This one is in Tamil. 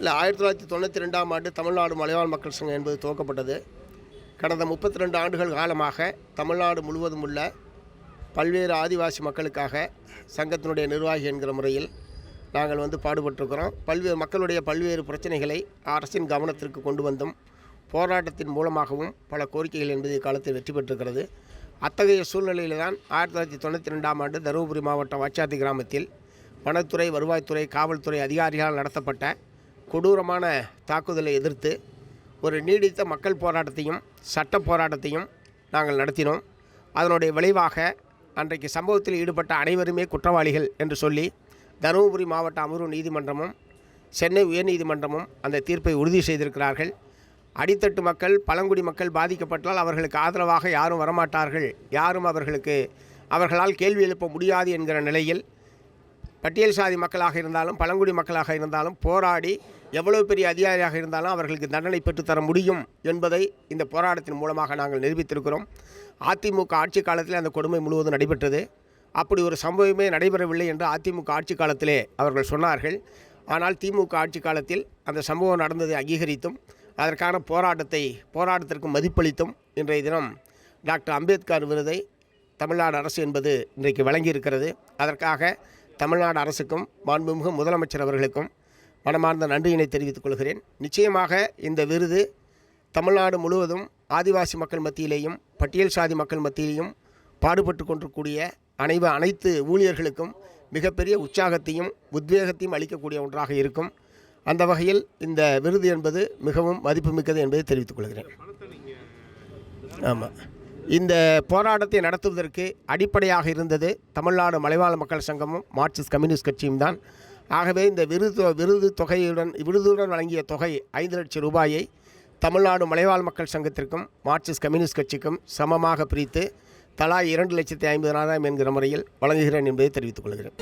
இல்லை ஆயிரத்தி தொள்ளாயிரத்தி தொண்ணூற்றி ரெண்டாம் ஆண்டு தமிழ்நாடு மலைவாழ் மக்கள் சங்கம் என்பது துவக்கப்பட்டது. கடந்த முப்பத்தி ரெண்டு ஆண்டுகள் காலமாக தமிழ்நாடு முழுவதும் உள்ள பல்வேறு ஆதிவாசி மக்களுக்காக சங்கத்தினுடைய நிர்வாகி என்கிற முறையில் நாங்கள் வந்து பாடுபட்டிருக்கிறோம். பல்வேறு மக்களுடைய பல்வேறு பிரச்சனைகளை அரசின் கவனத்திற்கு கொண்டு வந்தும் போராட்டத்தின் மூலமாகவும் பல கோரிக்கைகள் என்பது காலத்தில் வெற்றி பெற்றிருக்கிறது. அத்தகைய சூழ்நிலையில் தான் ஆயிரத்தி தொள்ளாயிரத்தி தொண்ணூற்றி ரெண்டாம் ஆண்டு தருமபுரி மாவட்டம் வாச்சாத்தி கிராமத்தில் வனத்துறை வருவாய்த்துறை காவல்துறை அதிகாரிகளால் நடத்தப்பட்ட கொடூரமான தாக்குதலை எதிர்த்து ஒரு நீடித்த மக்கள் போராட்டத்தையும் சட்ட போராட்டத்தையும் நாங்கள் நடத்தினோம். அதனுடைய விளைவாக அன்றைக்கு சம்பவத்தில் ஈடுபட்ட அனைவருமே குற்றவாளிகள் என்று சொல்லி தருமபுரி மாவட்ட அமர்வு நீதிமன்றமும் சென்னை உயர்நீதிமன்றமும் அந்த தீர்ப்பை உறுதி செய்திருக்கிறார்கள். அடித்தட்டு மக்கள் பழங்குடி மக்கள் பாதிக்கப்பட்டால் அவர்களுக்கு ஆதரவாக யாரும் வரமாட்டார்கள். யாரும் அவர்களுக்கு அவர்களால் கேள்வி எழுப்ப முடியாது என்கிற நிலையில் பட்டியல் சாதி மக்களாக இருந்தாலும் பழங்குடி மக்களாக இருந்தாலும் போராடி எவ்வளவு பெரிய அதிகாரியாக இருந்தாலும் அவர்களுக்கு தண்டனை பெற்றுத்தர முடியும் என்பதை இந்த போராட்டத்தின் மூலமாக நாங்கள் நிரூபித்திருக்கிறோம். அதிமுக ஆட்சி காலத்தில் அந்த கொடுமை முழுவதும் நடைபெற்றது. அப்படி ஒரு சம்பவமே நடைபெறவில்லை என்று அதிமுக ஆட்சி காலத்திலே அவர்கள் சொன்னார்கள். ஆனால் திமுக ஆட்சி காலத்தில் அந்த சம்பவம் நடந்ததை அங்கீகரித்தும் அதற்கான போராட்டத்தை போராட்டத்திற்கு மதிப்பளித்தும் இன்றைய தினம் டாக்டர் அம்பேத்கர் விருதை தமிழ்நாடு அரசு என்பது இன்றைக்கு வழங்கியிருக்கிறது. அதற்காக தமிழ்நாடு அரசுக்கும் மாண்புமிகு முதலமைச்சர் அவர்களுக்கும் மனமார்ந்த நன்றியினை தெரிவித்துக் கொள்கிறேன். நிச்சயமாக இந்த விருது தமிழ்நாடு முழுவதும் ஆதிவாசி மக்கள் மத்தியிலேயும் பட்டியல் சாதி மக்கள் மத்தியிலேயும் பாடுபட்டு கொண்டிருக்கூடிய அனைவ அனைத்து ஊழியர்களுக்கும் மிகப்பெரிய உற்சாகத்தையும் உத்வேகத்தையும் அளிக்கக்கூடிய ஒன்றாக இருக்கும். அந்த வகையில் இந்த விருது என்பது மிகவும் மதிப்புமிக்கது என்பதை தெரிவித்துக் கொள்கிறேன். ஆமாம் இந்த போராட்டத்தை நடத்துவதற்கு அடிப்படையாக இருந்தது தமிழ்நாடு மலைவாழ் மக்கள் சங்கமும் மார்க்சிஸ்ட் கம்யூனிஸ்ட் கட்சியும் தான். ஆகவே இந்த விருது விருது தொகையுடன் விருதுடன் வழங்கிய தொகை ஐந்து லட்சம் ரூபாயை தமிழ்நாடு மலைவாழ் மக்கள் சங்கத்திற்கும் மார்க்சிஸ்ட் கம்யூனிஸ்ட் கட்சிக்கும் சமமாக பிரித்து தலா இரண்டு லட்சத்தி ஐம்பதனாயிரம் என்கிற முறையில் வழங்குகிறேன் என்பதை தெரிவித்துக் கொள்கிறேன்.